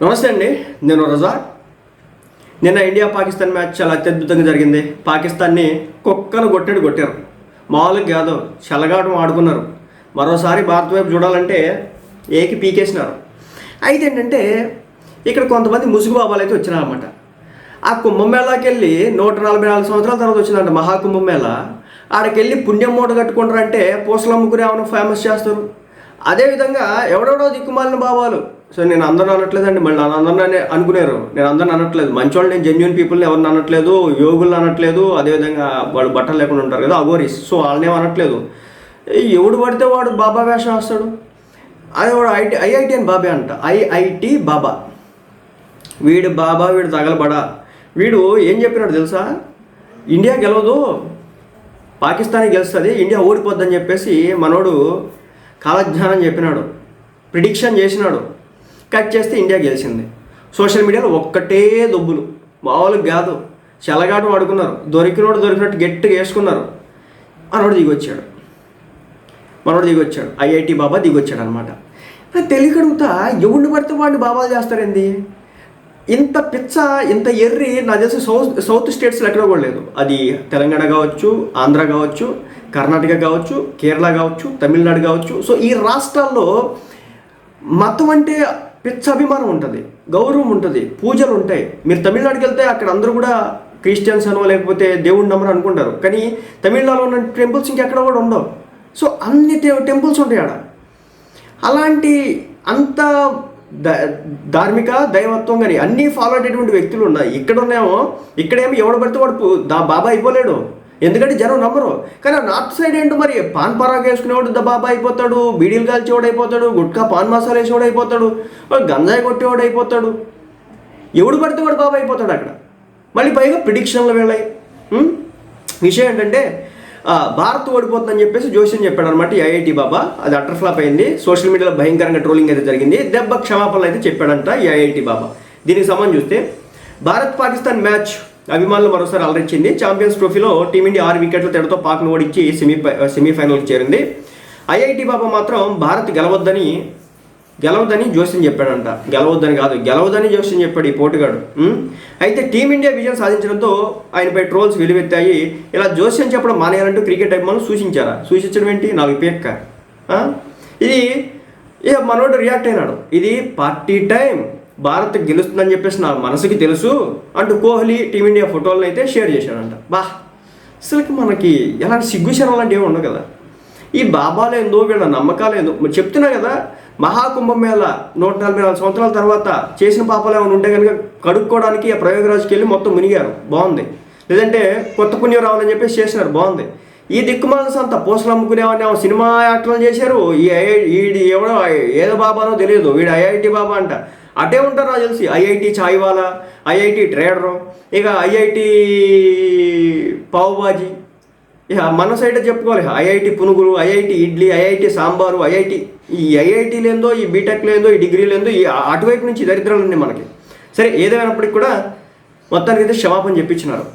నమస్తే అండి నేను రజా నిన్న ఇండియా పాకిస్తాన్ మ్యాచ్ చాలా అత్యద్భుతంగా జరిగింది. పాకిస్తాన్ని కుక్కను కొట్టాడు కొట్టారు. మామూలుగా కాదు చల్లగాటం ఆడుకున్నారు. మరోసారి భారత్ వైపు చూడాలంటే ఏకి పీకేసినారు. అయితే ఏంటంటే ఇక్కడ కొంతమంది ముసుగు బాబాలు అయితే వచ్చినారన్నమాట. ఆ కుంభమేళాకి వెళ్ళి నూట నలభై నాలుగు సంవత్సరాల తర్వాత వచ్చిందంట మహాకుంభమేళ ఆడకెళ్ళి వెళ్ళి పుణ్యం మూట కట్టుకుంటారంటే పూసలు అమ్ముకుని ఏమైనా ఫేమస్ చేస్తారు. అదేవిధంగా ఎవడెవడో దిక్కుమాలిన భావాలు సో నేను అందరిని అనట్లేదండి మళ్ళీ నన్ను అందరిని అనుకునేరు. నేను అందరిని అనట్లేదు. మంచోళ్ళు నేను జెన్యున్ పీపుల్ని ఎవరిని అనట్లేదు యోగుల్ని అనట్లేదు అదేవిధంగా వాళ్ళు బట్టలు లేకుండా ఉంటారు కదా అగోరీస్ సో వాళ్ళని అనట్లేదు. ఎవడు పడితే వాడు బాబా వేషం వస్తాడు. అదే వాడు ఐటీ ఐఐటి అని బాబే అంట. ఐఐటి బాబా. వీడు బాబా వీడు తగలబడా. వీడు ఏం చెప్పినాడు తెలుసా? ఇండియా గెలవదు పాకిస్తాన్ గెలుస్తుంది ఇండియా ఓడిపోద్దని చెప్పేసి మనోడు కాలజ్ఞానం చెప్పినాడు. ప్రిడిక్షన్ చేసినాడు. కట్ చేస్తే ఇండియా గెలిచింది. సోషల్ మీడియాలో ఒక్కటే దొబ్బులు. మామూలు కాదు. చెలగాటం ఆడుకున్నారు. దొరికినోడు దొరికినట్టు గట్టిగా వేసుకున్నారు. మనోడు దిగొచ్చాడు. మనోడు దిగొచ్చాడు. ఐఐటి బాబా దిగొచ్చాడు అనమాట తెలియకడుగుతా ఎవడిని పడితే వాడిని బాబాలు చేస్తారండి ఇంత పిచ్చ ఇంత ఎర్రి నాకు తెలిసి సౌత్ సౌత్ స్టేట్స్లో ఎక్కడ కూడా లేదు. అది తెలంగాణ కావచ్చు ఆంధ్ర కావచ్చు కర్ణాటక కావచ్చు కేరళ కావచ్చు తమిళనాడు కావచ్చు. సో ఈ రాష్ట్రాల్లో మతం అంటే పిచ్చ అభిమానం ఉంటుంది గౌరవం ఉంటుంది పూజలు ఉంటాయి. మీరు తమిళనాడుకి వెళ్తే అక్కడ అందరూ కూడా క్రిస్టియన్స్ అనో లేకపోతే దేవుడి నమ్మరు అనుకుంటారు. కానీ తమిళనాడులో ఉన్న టెంపుల్స్ ఇంకెక్కడ కూడా ఉండవు. సో అన్ని టెంపుల్స్ ఉంటాయి ఆడ. అలాంటి అంత ధార్మిక దైవత్వం కానీ అన్నీ ఫాలో అయ్యేటువంటి వ్యక్తులు ఉన్నాయి. ఇక్కడ ఉన్నాయేమో ఇక్కడేమో ఎవడు పడితే వాడు దా బాబా అయిపోలేడు. ఎందుకంటే జనం నమ్మరు. కానీ ఆ నార్త్ సైడ్ ఏంటో మరి పాన్ పరాగ్ వేసుకునేవాడు ద బాబా అయిపోతాడు బీడీలు కాల్చేవాడు అయిపోతాడు గుట్కా పాన్ మసాలా వేసేవాడు అయిపోతాడు గంజాయి కొట్టేవాడు అయిపోతాడు. ఎవడు పడితే వాడు బాబా అయిపోతాడు అక్కడ. మళ్ళీ పైగా ప్రిడిక్షన్లు వెళ్ళాయి విషయం ఏంటంటే భారత్ ఓడిపోతుందని చెప్పేసి జోషిని చెప్పాడు అనమాట ఐఐటి బాబా. అది అటర్ ఫ్లాప్ అయింది. సోషల్ మీడియాలో భయంకరంగా ట్రోలింగ్ అయితే జరిగింది. దెబ్బ క్షమాపణలు అయితే చెప్పాడంట ఈ ఐఐటి బాబా. దీనికి సంబంధించి చూస్తే భారత్ పాకిస్తాన్ మ్యాచ్ అభిమానులు మరోసారి అలరించింది. ఛాంపియన్స్ ట్రోఫీలో టీమిండియా ఆరు వికెట్ల తేడాతో పాక్ను ఓడించి సెమీ సెమీఫైనల్కి uh, చేరింది. ఐఐటి బాబా మాత్రం భారత్ గెలవద్దని గెలవదని జోస్యం చెప్పాడంట. గెలవద్దని కాదు గెలవదని జోస్యం చెప్పాడు ఈ పోటుగాడు. అయితే టీమిండియా విజయం సాధించడంతో ఆయనపై ట్రోల్స్ వెలువెత్తాయి. ఇలా జోస్యం చెప్పడం మానేయాలంటూ క్రికెట్ అభిమానులు సూచించారా? సూచించడం ఏంటి? నాలుగు పేక్క ఇది ఇక మనోడు రియాక్ట్ అయినాడు. ఇది పార్టీ టైం. భారత్ గెలుస్తుందని చెప్పేసి నా మనసుకి తెలుసు అంటూ కోహ్లీ టీమిండియా ఫోటోలను అయితే షేర్ చేశాడంట. బా అసలుకి మనకి ఎలాంటి సిగ్గుశరం లాంటివి ఉండవు కదా. ఈ బాబాలేందో వీళ్ళ నమ్మకాలేందో మరి చెప్తున్నా కదా మహాకుంభమేళ నూట నలభై నాలుగు సంవత్సరాల తర్వాత చేసిన పాపాలు ఏమైనా ఉంటే కనుక కడుక్కోవడానికి ఆ ప్రయోగరాజుకి వెళ్ళి మొత్తం మునిగారు. బాగుంది. లేదంటే కొత్త పుణ్యం రావాలని చెప్పేసి చేసినారు. బాగుంది. ఈ దిక్కుమాల సంత పూసలు అమ్ముకునేవాడిని సినిమా యాక్టర్లు చేశారు. ఈ ఐ వీడి ఎవడో ఏదో బాబానో తెలియదు. వీడు ఐఐటి బాబా అంట. అటే ఉంటారు నాకు తెలిసి. ఐఐటి ఛాయ్వాలా ఐఐటి ట్రేడరు ఇక ఐఐటి పావుబాజీ. ఇక మన సైడ్ చెప్పుకోవాలి. ఐఐటి పునుగులు IIT idli IIT sambar IIT ఈ ఐఐటి లేదో ఈ బీటెక్ లేదో ఈ డిగ్రీ లేదో ఈ అటువైపు నుంచి దరిద్రాలు ఉన్నాయి మనకి. సరే ఏదైనప్పటికి కూడా మొత్తానికి అయితే క్షమాపణ చెప్పించినారు.